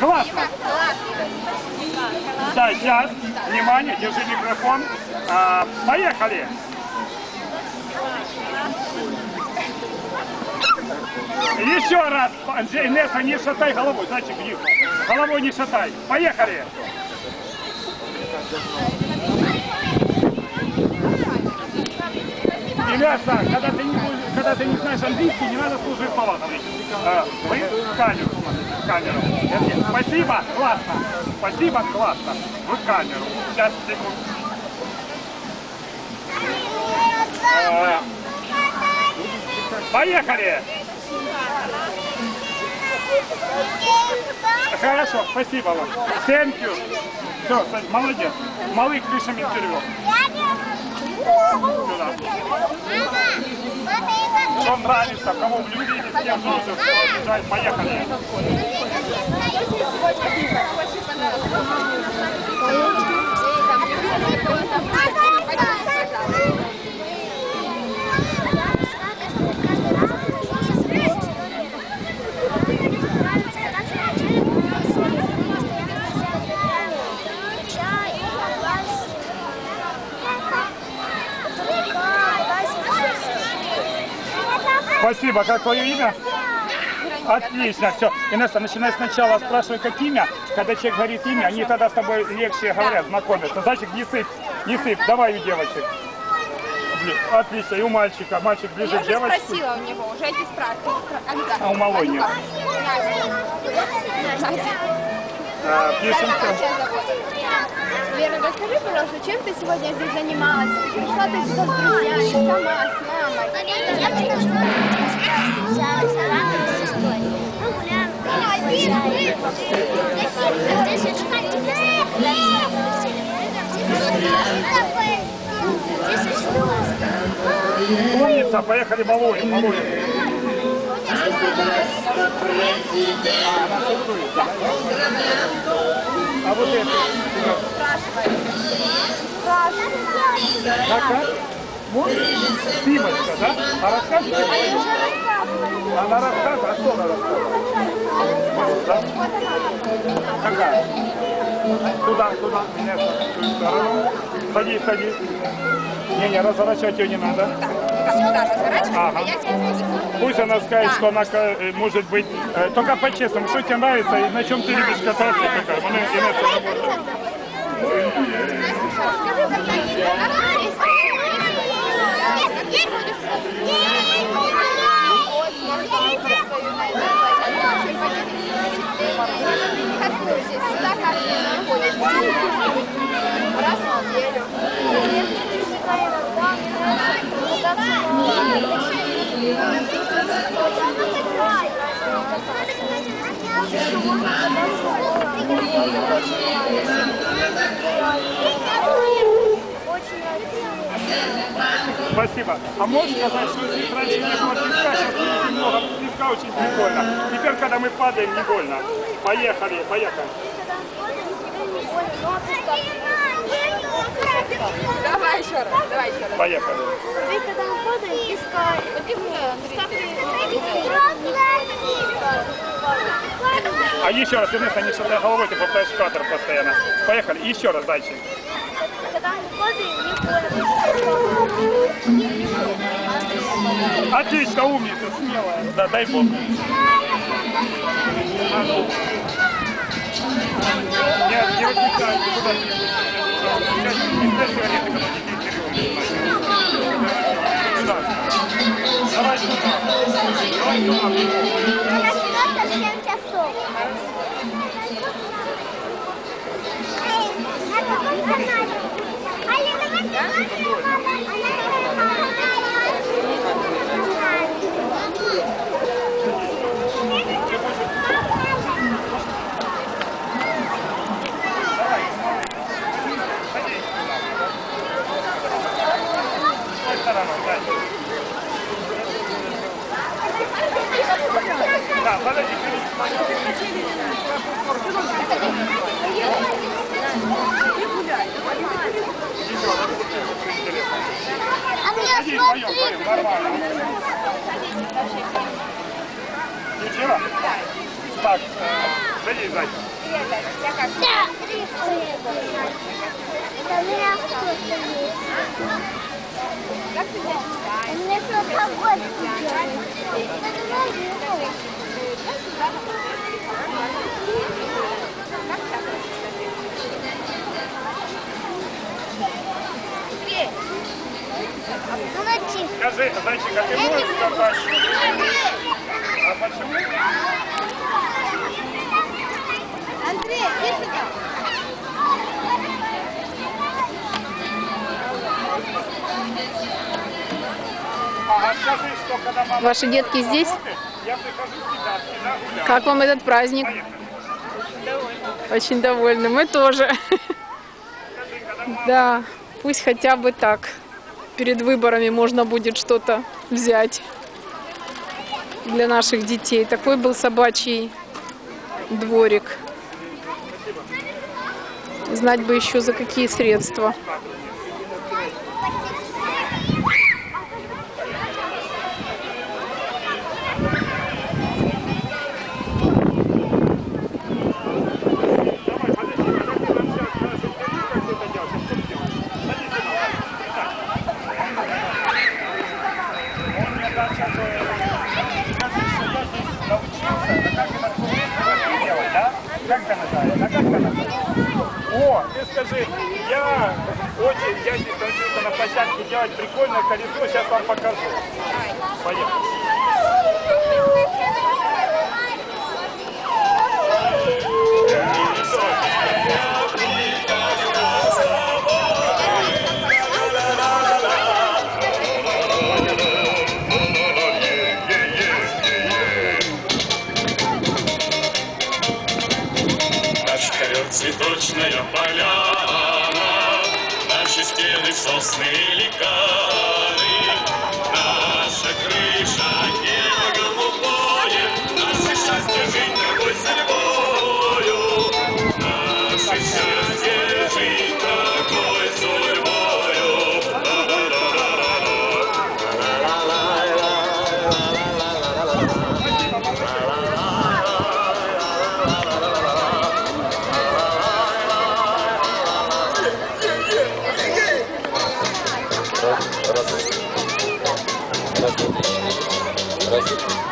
Классно. Да, сейчас. Внимание, держи микрофон. А, поехали. Еще раз. Инесса, не шатай головой. Зайчик, вниз. Головой не шатай. Поехали. Инесса, когда ты не, когда ты не знаешь английский, не надо служить слова говорить. Вы камеру камеру. Спасибо, классно. Спасибо, классно. Вы камеру. Сейчас, секунду. А, Поехали! Хорошо, спасибо вам. Thank you. Все, молодец. Малых пишем интервью. Что нравится, кого влюбились, с кем дружишь, обижает, поехали. Спасибо, как твое имя? Отлично, все. Инесса, начинай сначала спрашивай, как имя. Когда человек говорит имя, они тогда с тобой легче говорят, знакомятся. Зайчик, не сыпь, не сыпь, давай у девочек. Отлично, и у мальчика. Мальчик ближе Я к девочке. спросила у него, уже эти спрашивают. А у малой нет. А, пишем все. Лера, расскажи, пожалуйста, чем ты сегодня здесь занималась? Пришла ты сюда с друзьями, сама, с мамой. Умница, поехали малую, малую. А вот это? Как, как? Вот, Симочка, да? А расскажите, она рассказывает, а что она рассказывает? Да? Какая? Туда, туда, меня в ту сторону. Садись, садись. Не-не, разворачивать ее не надо. Ага. Пусть она скажет, что она э, может быть, э, только по-честному, что тебе нравится и на чем ты любишь кататься. Такая. Вона Інеса работает. Какую здесь? Сюда каждый ходит. Раз в неделю. Спасибо. А можешь сказать, что здесь раньше не было песка, сейчас очень много песка, очень прикольно. Теперь, когда мы падаем, не больно. Поехали, поехали. Давай еще раз, давай еще раз. Поехали. Вы когда мы падаем, песка, А еще раз, Инесса, не шатай головой, ты попадаешь в кадр постоянно. Поехали. Еще раз, больно. Отлично, умница, смелая. Да, дай бог. А ну. Нет, не выключайте, куда не Сейчас не сигареты, когда Давай сюда. Она Да, подожди. А мне Иди, вдвоем, вдвоем, нормально. Включила? Так, э, Садись, Зайка. Да. Это у меня кто-то есть. Как ты себя У меня кто-то вот делает. Молодец. Скажи, Зайчик, а ты можешь сказать? А почему? Андрей, иди сюда. А скажи, что когда мама Ваши детки здесь? работает, я прихожу всегда, всегда гуляю. Как вам этот праздник? Очень довольны. Мы тоже. Да, пусть хотя бы так. Перед выборами можно будет что-то взять для наших детей. Такой был собачий дворик. Знать бы еще за какие средства. Давай, подожди, подожди, нам сейчас скажут, как ты это делаешь, а что ты делаешь? Садись сюда, Ваня. Он мне там сейчас скажи, что я здесь научился, а как это что делать, да? Как это называется? А как это называется? О, ты скажи, я очень, я здесь научился на площадке делать прикольное колесо, сейчас вам покажу. Поехали. Цветочная поляна, Наши стены сосны и ликаны, Раз. Раз. Раз.